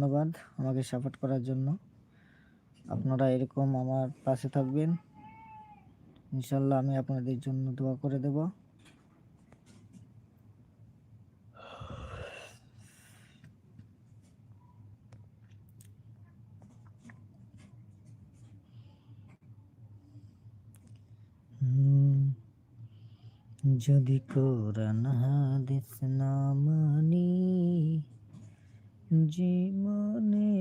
ধন্যবাদ আমাকে সাপোর্ট করার জন্য। আপনারা এরকম আমার পাশে থাকবেন। ইনশাল্লাহ আমি আপনাদের জন্য দোয়া করে দেব। যদি কোরআন হাদিস না মানি জীবনে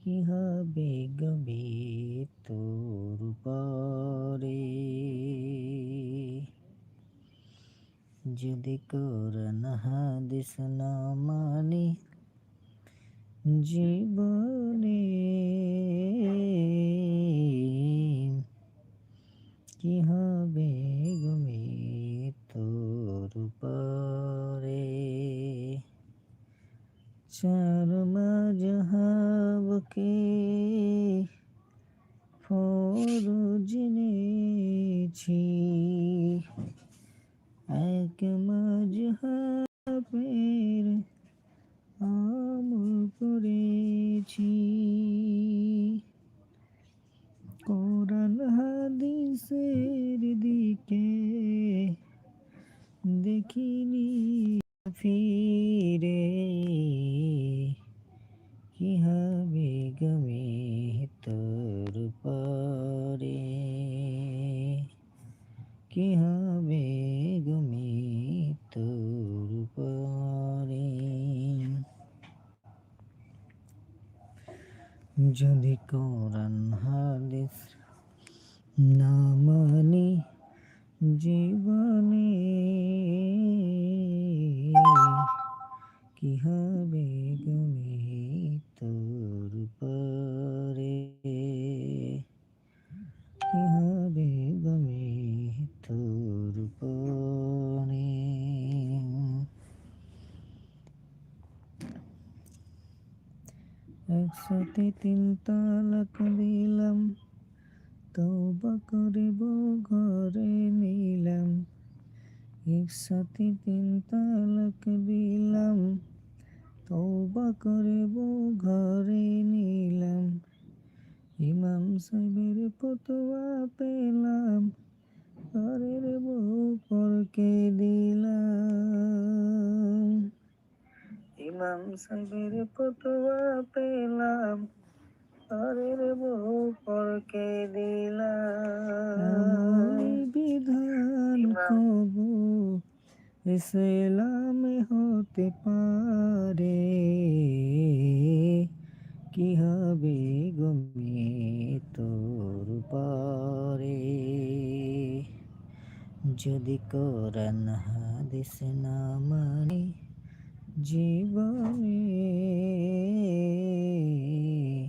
কি হবে গবে তোর পরে যদি কোরআন হাদিস না মানি জীবনে কি হবে গমে তোর পরে চার মাঝহাবকে ফরজ জেনেছি এক মাঝহাবের আমল করেছি কোরআন হাদিসের দিকে দেখিনি ফিরে কি হবে গমে তোর পরে কি হবে গমে তোর পরে যদি কোরআন, হাদিস না মানি, জীবনে কি হবে গমে তোর পরে কি হবে গমে তোর পরে একসাথে তিন তালাক দিলাম তৌবা করিব ঘরে নিলাম একসাথে তিন তালাক দিলাম করিব ঘরে নিলাম। ইমাম সাহেবের ফতোয়া পেলাম। ঘরের বউ পরকে দিলাম। ইমাম সাহেবের ফতোয়া পেলাম। ঘরের বউ পরকে দিলাম বিধান কবু ইসলামে হতে পারে। যদি কোরআন হাদিস না